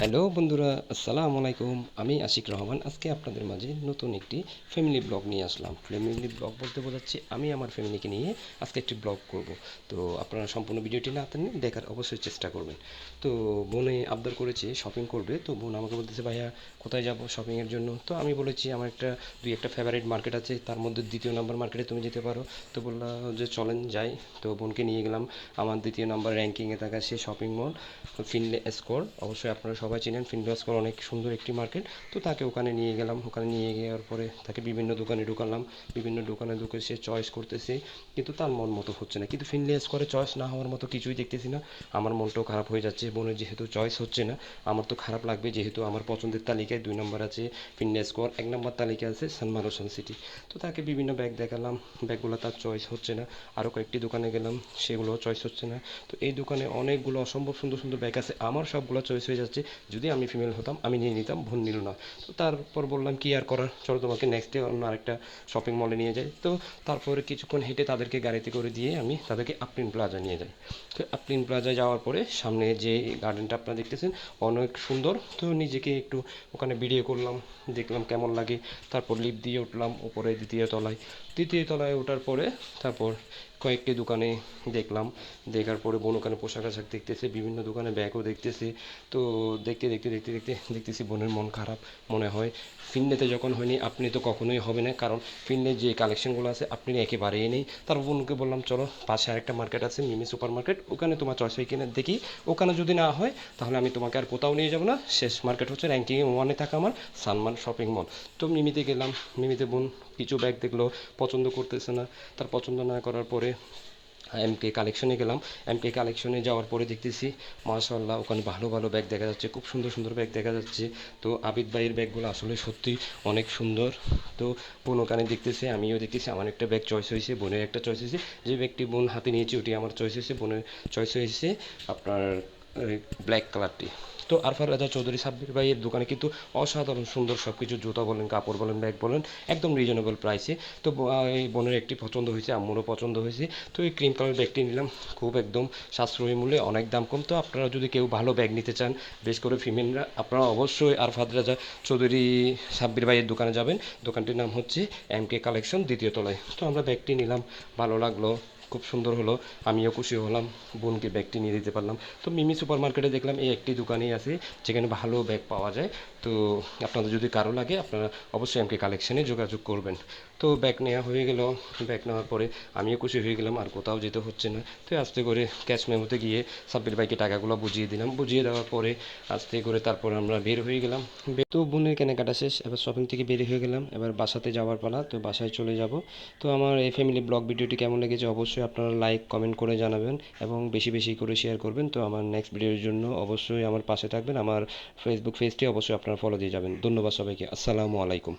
Hello বন্ধুরা, আসসালামু আলাইকুম। আমি আশিক রহমান। আজকে আপনাদের মাঝে নতুন একটি ফ্যামিলি ব্লগ নিয়ে আসলাম। ফ্যামিলি ব্লগ বলতে বোঝাচ্ছি, আমি আমার ফ্যামিলিকে নিয়ে আজকে একটি ব্লগ করব। তো আপনারা সম্পূর্ণ ভিডিওটি না তেমনি দেখার অবশ্যই চেষ্টা করবেন। তো বোনে আবদার করেছে শপিং করবে। তো বোন আমাকে বলতেছে, ভাইয়া, কোথায় যাব শপিংয়ের জন্য? তো আমি বলেছি, আমার একটা, দুই একটা ফেভারিট মার্কেট আছে। তার মধ্যে দ্বিতীয় নম্বর মার্কেটে তুমি যেতে পারো। তো বললাম যে চলেন, যাই। তো বোনকে নিয়ে গেলাম। আমার দ্বিতীয় নম্বর র্যাঙ্কিংয়ে থাকা সে শপিং মল ফিনলে স্কোর অবশ্যই আপনারা সবাই চিনেন ফিনলে স্কোর অনেক সুন্দর একটি মার্কেট। তো তাকে ওখানে নিয়ে গেলাম। ওখানে নিয়ে যাওয়ার পরে তাকে বিভিন্ন দোকানে ঢুকালাম। বিভিন্ন দোকানে ঢুকে সে চয়েস করতেছে। কিন্তু তার মন মতো হচ্ছে না। কিন্তু ফিনলে স্কোরে চয়েস না হওয়ার মতো কিছুই দেখতেছি না। আমার মনটাও খারাপ হয়ে যাচ্ছে। বোনের যেহেতু চয়েস হচ্ছে না, আমার তো খারাপ লাগবে। যেহেতু আমার পছন্দের তালিকায় দুই নম্বর আছে ফিনলে স্কোর এক নম্বর তালিকায় আছে সালমান হোসেন সিটি তো তাকে বিভিন্ন ব্যাগ দেখালাম। ব্যাগগুলো তার চয়েস হচ্ছে না। আরও কয়েকটি দোকানে গেলাম। সেগুলো চয়েস হচ্ছে না। তো এই দোকানে অনেকগুলো অসম্ভব সুন্দর সুন্দর ব্যাগ আছে। আমার সবগুলো চয়েস হয়ে যাচ্ছে। যদি আমি ফিমেল হতাম, আমি নিয়ে নিতাম বোন নিল না। তো তারপর বললাম, কি আর করার? চলো তোমাকে নেক্সট ডে অন্য আরেকটা শপিং মলে নিয়ে যাই। তো তারপরে কিছুক্ষণ হেঁটে তাদেরকে গাড়িতে করে দিয়ে আমি তাদেরকে আপলিন প্লাজা নিয়ে যাই। তো আপলিন প্লাজায় যাওয়ার পরে সামনে যে গার্ডেনটা আপনারা দেখতেছেন, অনেক সুন্দর। তো নিজেকে একটু ওখানে ভিডিও করলাম, দেখলাম কেমন লাগে। তারপর লিফট দিয়ে উঠলাম, উপরে দ্বিতীয় তলায়। দ্বিতীয় তলায় ওঠার পরে তারপর কয়েকটি দোকানে দেখলাম। দেখার পরে বোন ওখানে পোশাক আশাক দেখতেছে, বিভিন্ন দোকানে ব্যাগও দেখতেছে। তো দেখতে দেখতে দেখতে দেখতে, দেখতেছি বোনের মন খারাপ মনে হয়। ফিনলেতে যখন হয়নি, আপনি তো কখনোই হবে না। কারণ ফিনলে যে কালেকশনগুলো আছে, আপনি একেবারেই নেই। তারপর বোনকে বললাম, চলো, পাশে আরেকটা মার্কেট আছে, মিমি সুপার মার্কেট ওখানে তোমার চয়েস হয় কিনা দেখি। ওখানে যদি না হয়, তাহলে আমি তোমাকে আর কোথাও নিয়ে যাব না। শেষ মার্কেট হচ্ছে র্যাঙ্কিং ওয়ানে থাকা আমার সানমান শপিং মল তো মিমিতে গেলাম। মিমিতে বোন কিছু ব্যাগ দেখল, পছন্দ করতেছে না। তার পছন্দ না করার পরে এমকে কালেকশনে গেলাম। এমকে কালেকশনে যাওয়ার পরে দেখতেছি মাশাল্লাহ ওখানে ভালো ভালো ব্যাগ দেখা যাচ্ছে, খুব সুন্দর সুন্দর ব্যাগ দেখা যাচ্ছে। তো আবিদ ভাইয়ের ব্যাগগুলো আসলে সত্যি অনেক সুন্দর। তো বোন ওখানে দেখতেছে, আমিও দেখতেছি, আমার একটা ব্যাগ চয়েস হয়েছে, বোনের একটা চয়েস হয়েছে। যে ব্যাগটি বোন হাতে নিয়েছি, ওটি আমার চয়েস হয়েছে, বোনের চয়েস হয়েছে। আপনার ব্ল্যাক কালারটি তো আরফার রাজা চৌধুরী সাব্বির ভাইয়ের দোকানে কিন্তু অসাধারণ সুন্দর সব কিছু জুতা বলেন, কাপড় বলেন ব্যাগ বলেন, একদম রিজনেবল প্রাইসে তো এই বোনের একটি পছন্দ হয়েছে, আম্মুরও পছন্দ হয়েছে। তো এই ক্রিম কালার ব্যাগটি নিলাম, খুব একদম সাশ্রয়ী মূল্যে, অনেক দাম কম। তো আপনারা যদি কেউ ভালো ব্যাগ নিতে চান, বেশ করে ফিমেলরা আপনারা অবশ্যই আরফাত রাজা চৌধুরী সাব্বির ভাইয়ের দোকানে যাবেন। দোকানটির নাম হচ্ছে এম কে কালেকশন দ্বিতীয় তলায়। তো আমরা ব্যাগটি নিলাম, ভালো লাগল। খুব সুন্দর হলো। আমিও খুশি হলাম, বোনকে ব্যাগটি নিয়ে দিতে পারলাম। তো মিমি সুপার মার্কেটে দেখলাম এই একটি দোকানেই আছে, যেখানে ভালো ব্যাগ পাওয়া যায়। তো আপনাদের যদি কারও লাগে, আপনারা অবশ্যই এমকে কালেকশানে যোগাযোগ করবেন। তো ব্যাগ নেওয়া হয়ে গেল। ব্যাগ নেওয়ার পরে আমিও খুশি হয়ে গেলাম, আর কোথাও যেতে হচ্ছে না। তো আস্তে করে ক্যাশ মেমোতে গিয়ে সাব্বির বাইকে টাকাগুলো বুঝিয়ে দিলাম। বুঝিয়ে দেওয়ার পরে আস্তে করে তারপর আমরা বের হয়ে গেলাম। তো বোনের কেনাকাটা শেষ, এবার শপিং থেকে বের হয়ে গেলাম। এবার বাসাতে যাওয়ার পালা, তো বাসায় চলে যাব। তো আমার এই ফ্যামিলি ব্লগ ভিডিওটি কেমন লেগেছে অবশ্যই আপনারা লাইক কমেন্ট করে জানাবেন এবং বেশি বেশি করে শেয়ার করবেন। তো আমার নেক্সট ভিডিওর জন্য অবশ্যই আমার পাশে থাকবেন। আমার ফেসবুক পেজটি অবশ্যই আপনারা ফলো দিয়ে যাবেন। ধন্যবাদ সবাইকে। আসসালামু আলাইকুম।